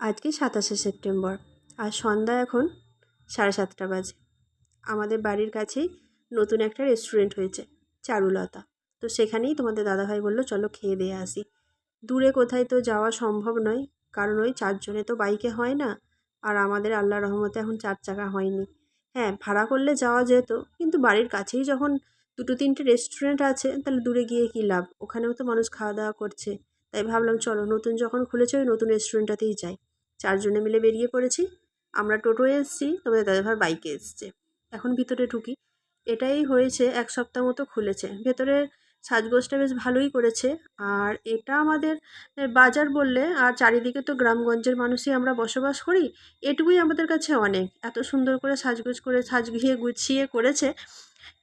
আজকে সাতাশে সেপ্টেম্বর, আর সন্ধ্যা এখন সাড়ে সাতটা বাজে। আমাদের বাড়ির কাছেই নতুন একটা রেস্টুরেন্ট হয়েছে, চারুলতা। তো সেখানেই তোমাদের দাদাভাই বলল, চলো খেয়ে দিয়ে আসি। দূরে কোথায় তো যাওয়া সম্ভব নয়, কারণ ওই চারজনে তো বাইকে হয় না, আর আমাদের আল্লাহ রহমতে এখন চার চাকা হয়নি। হ্যাঁ ভাড়া করলে যাওয়া যেত, কিন্তু বাড়ির কাছেই যখন দুটো তিনটে রেস্টুরেন্ট আছে, তাহলে দূরে গিয়ে কী লাভ? ওখানেও তো মানুষ খাওয়া দাওয়া করছে। তাই ভাবলাম, চলো, নতুন যখন খুলেছে, ওই নতুন রেস্টুরেন্টটাতেই যাই। চারজনে মিলে বেরিয়ে পড়েছি। আমরা টোটোয় এসেছি, তোমাদের দাদাভাই বাইকে এসছে। এখন ভিতরে ঢুকি। এটাই হয়েছে, এক সপ্তাহ মতো খুলেছে। ভেতরে সাজগোজটা বেশ ভালোই করেছে। আর এটা আমাদের বাজার বললে, আর চারিদিকে তো গ্রামগঞ্জের মানুষই আমরা বসবাস করি, এটুকুই আমাদের কাছে অনেক। এত সুন্দর করে সাজগোজ করে, সাজগিয়ে গুছিয়ে করেছে।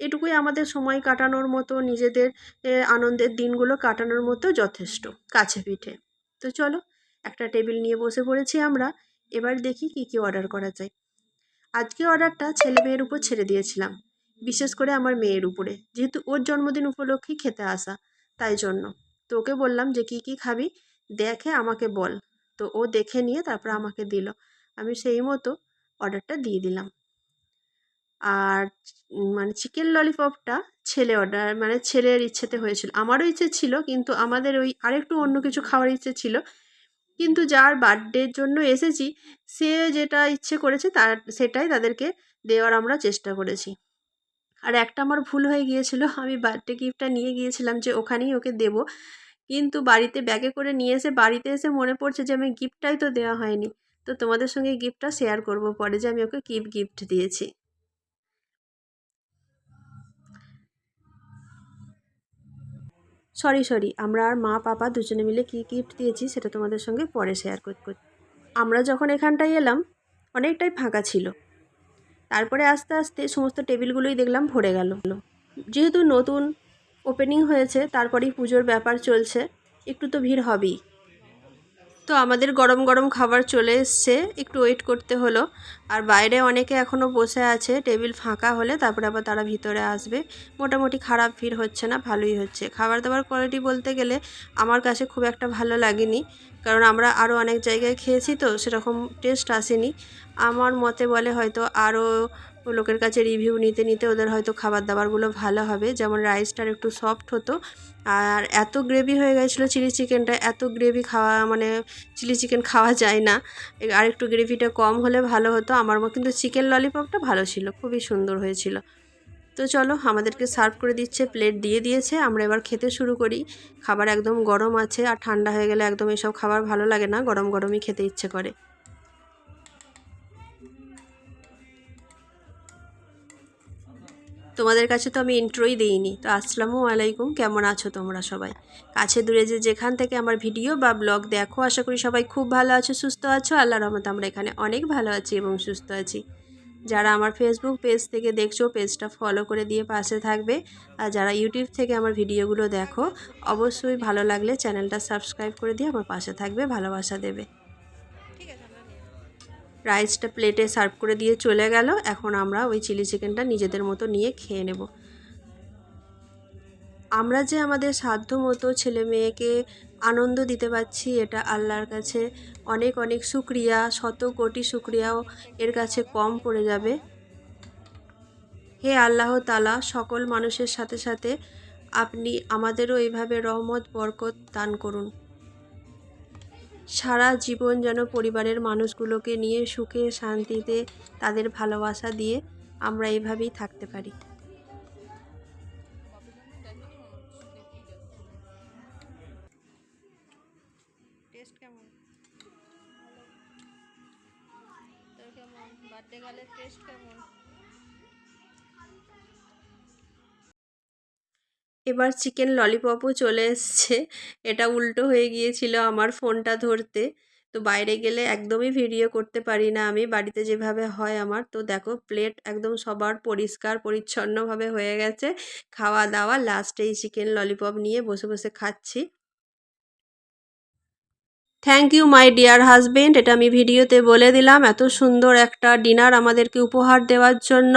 এটুকুই আমাদের সময় কাটানোর মতো, নিজেদের আনন্দের দিনগুলো কাটানোর মতো যথেষ্ট, কাছে পিঠে। তো চলো, একটা টেবিল নিয়ে বসে পড়েছি আমরা। এবার দেখি কী কী অর্ডার করা যায়। আজকে অর্ডারটা ছেলে মেয়ের উপর ছেড়ে দিয়েছিলাম। বিশেষ করে আমার মেয়ের উপরে। যেহেতু ওর জন্মদিন উপলক্ষেই খেতে আসা, তাই জন্য। তো ওকে বললাম যে, কী কী খাবি? দেখে আমাকে বল। তো ও দেখে নিয়ে তারপর আমাকে দিল। আমি সেই মতো অর্ডারটা দিয়ে দিলাম। আর মানে চিকেন ললিপপটা ছেলে অর্ডার মানে ছেলের ইচ্ছেতে হয়েছিল। আমারও ইচ্ছে ছিল, কিন্তু আমাদের ওই আরেকটু অন্য কিছু খাওয়ার ইচ্ছে ছিল। কিন্তু যার বার্থডের জন্য এসেছি, সে যেটা ইচ্ছে করেছে তার, সেটাই তাদেরকে দেওয়ার আমরা চেষ্টা করেছি। আর একটা আমার ভুল হয়ে গিয়েছিল। আমি বার্থডে গিফটটা নিয়ে গিয়েছিলাম যে ওখানেই ওকে দেব। কিন্তু বাড়িতে ব্যাগে করে নিয়ে এসে, বাড়িতে এসে মনে পড়ছে যে আমি গিফটটাই তো দেওয়া হয়নি। তো তোমাদের সঙ্গে গিফটটা শেয়ার করব পরে যে আমি ওকে কী গিফট দিয়েছি। সরি সরি আমরা আর মা, পাপা দুজনে মিলে কী গিফট দিয়েছি সেটা তোমাদের সঙ্গে পরে শেয়ার করতে আমরা যখন এখানটায় এলাম, অনেকটাই ফাঁকা ছিল। তারপরে আস্তে আস্তে সমস্ত টেবিলগুলোই দেখলাম ভরে গেল। যেহেতু নতুন ওপেনিং হয়েছে, তারপরেই পুজোর ব্যাপার চলছে, একটু তো ভিড় হবেই। তো আমাদের গরম গরম খাবার চলে এসছে, একটু ওয়েট করতে হলো। আর বাইরে অনেকে এখনও বসে আছে, টেবিল ফাঁকা হলে তারপরে আবার তারা ভিতরে আসবে। মোটামুটি খারাপ ভিড় হচ্ছে না, ভালোই হচ্ছে। খাবার দাবার কোয়ালিটি বলতে গেলে আমার কাছে খুব একটা ভালো লাগেনি। কারণ আমরা আরও অনেক জায়গায় খেয়েছি তো, সেরকম টেস্ট আসেনি। আমার মতে বলে হয়তো আরও লোকের কাছে রিভিউ নিতে নিতে ওদের হয়তো খাবার দাবারগুলো ভালো হবে। যেমন রাইসটার একটু সফট হতো। আর এত গ্রেভি হয়ে গেছিল চিলি চিকেনটা এত গ্রেভি খাওয়া মানে চিলি চিকেন খাওয়া যায় না। আর একটু গ্রেভিটা কম হলে ভালো হতো। আমার কিন্তু চিকেন ললিপপটা ভালো ছিল, খুবই সুন্দর হয়েছিল। তো চলো, আমাদেরকে সার্ভ করে দিচ্ছে প্লেট দিয়ে দিয়েছে। আমরা এবার খেতে শুরু করি। খাবার একদম গরম আছে, আর ঠান্ডা হয়ে গেলে একদম এসব খাবার ভালো লাগে না। গরম গরমই খেতে ইচ্ছে করে। তোমাদের কাছে তো আমি ইন্ট্রোই দিইনি। তো আসসালামু আলাইকুম, কেমন আছো তোমরা সবাই? কাছে দূরে যে যেখান থেকে আমার ভিডিও বা ব্লগ দেখো, আশা করি সবাই খুব ভালো আছো, সুস্থ আছো। আল্লাহ রহমত আমরা এখানে অনেক ভালো আছি এবং সুস্থ আছি। যারা আমার ফেসবুক পেজ থেকে দেখছ পেজটা ফলো করে দিয়ে পাশে থাকবে। আর যারা ইউটিউব থেকে আমার ভিডিওগুলো দেখো, অবশ্যই ভালো লাগলে চ্যানেলটা সাবস্ক্রাইব করে দিয়ে আমার পাশে থাকবে, ভালোবাসা দেবে। রাইসটা প্লেটে সার্ভ করে দিয়ে চলে গেল। এখন আমরা ওই চিলি চিকেনটা নিজেদের মতো নিয়ে খেয়ে নেব। আমরা যে আমাদের সাধ্য মতো ছেলে মেয়েকে আনন্দ দিতে পারছি এটা আল্লাহর কাছে অনেক অনেক শুক্রিয়া। শত কোটি শুক্রিয়াও এর কাছে কম পড়ে যাবে। হে আল্লাহ তালা সকল মানুষের সাথে সাথে আপনি আমাদেরও এইভাবে রহমত, বরকত দান করুন। সারা জীবন যেন পরিবারের মানুষগুলোকে নিয়ে সুখে, শান্তিতে তাদের ভালোবাসা দিয়ে আমরা এভাবেই থাকতে পারি। টেস্ট কেমন? বার্থডে টেস্ট কেমন? এবার চিকেন ললিপপও চলে এসছে। এটা উল্টো হয়ে গিয়েছিল আমার ফোনটা ধরতে। তো বাইরে গেলে একদমই ভিডিও করতে পারি না আমি, বাড়িতে যেভাবে হয় আমার। তো দেখো প্লেট একদম সবার পরিষ্কার, পরিচ্ছন্নভাবে হয়ে গেছে। খাওয়া দাওয়া লাস্টে এই চিকেন ললিপপ নিয়ে বসে বসে খাচ্ছি। Thank you my dear husband এটা আমি ভিডিওতে বলে দিলাম, এত সুন্দর একটা ডিনার আমাদেরকে উপহার দেওয়ার জন্য।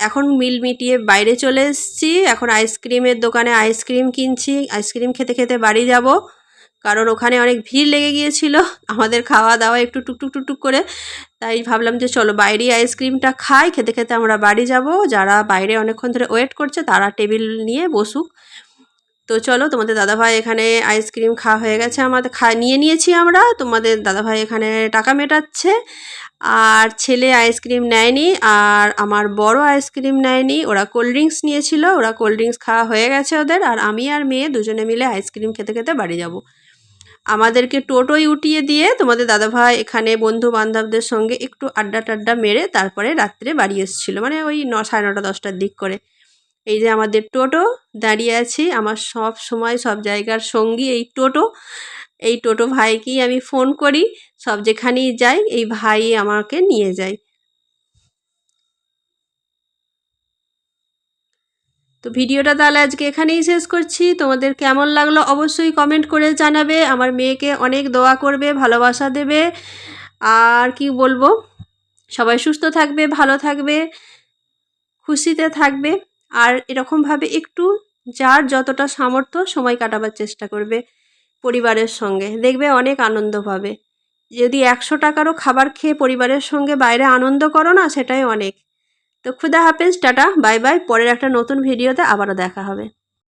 এখন মিল মিটিয়ে বাইরে চলে এসেছি। এখন আইসক্রিমের দোকানে আইসক্রিম কিনছি। আইসক্রিম খেতে খেতে বাড়ি যাব। কারণ ওখানে অনেক ভিড় লেগে গিয়েছিল। আমাদের খাওয়া দাওয়া একটু টুকটুক টুকটুক করে। তাই ভাবলাম যে চলো বাইরে আইসক্রিমটা খাই, খেতে খেতে আমরা বাড়ি যাব। যারা বাইরে অনেকক্ষণ ধরে ওয়েট করছে, তারা টেবিল নিয়ে বসুক। তো চলো, তোমাদের দাদাভাই এখানে আইসক্রিম খাওয়া হয়ে গেছে আমাদের খা, নিয়ে নিয়েছি আমরা। তোমাদের দাদাভাই এখানে টাকা মেটাচ্ছে। আর ছেলে আইসক্রিম নেয়নি, আর আমার বড় আইসক্রিম নেয়নি। ওরা কোল্ড ড্রিঙ্কস নিয়েছিল, ওরা কোল্ড ড্রিঙ্কস খাওয়া হয়ে গেছে ওদের। আর আমি আর মেয়ে দুজনে মিলে আইসক্রিম খেতে খেতে বাড়ি যাব। আমাদেরকে টোটোয় উঠিয়ে দিয়ে তোমাদের দাদাভাই এখানে বন্ধু বান্ধবদের সঙ্গে একটু আড্ডা টাড্ডা মেরে তারপরে রাত্রে বাড়ি এসেছিল। মানে ওই ন, সাড়ে নটা, দশটার দিক করে। এই যে আমাদের টোটো দাঁড়িয়ে আছি, আমার সব সময় সব জায়গার সঙ্গী এই টোটো। এই টোটো ভাইকেই আমি ফোন করি, সব যেখানেই যাই, এই ভাই আমাকে নিয়ে যায়। তো ভিডিওটা তাহলে আজকে এখানেই শেষ করছি। তোমাদের কেমন লাগল অবশ্যই কমেন্ট করে জানাবে। আমার মেয়েকে অনেক দোয়া করবে, ভালোবাসা দেবে। আর কি বলব? সবাই সুস্থ থাকবে, ভালো থাকবে, খুশিতে থাকবে। আর এরকমভাবে একটু যার যতটা সামর্থ্য সময় কাটাবার চেষ্টা করবে পরিবারের সঙ্গে। দেখবে অনেক আনন্দ পাবে। যদি একশো টাকারও খাবার খেয়ে পরিবারের সঙ্গে বাইরে আনন্দ করো না, সেটাই অনেক। তো খুদা হাফেজ, টাটা, বাই বাই, পরের একটা নতুন ভিডিওতে আবারও দেখা হবে।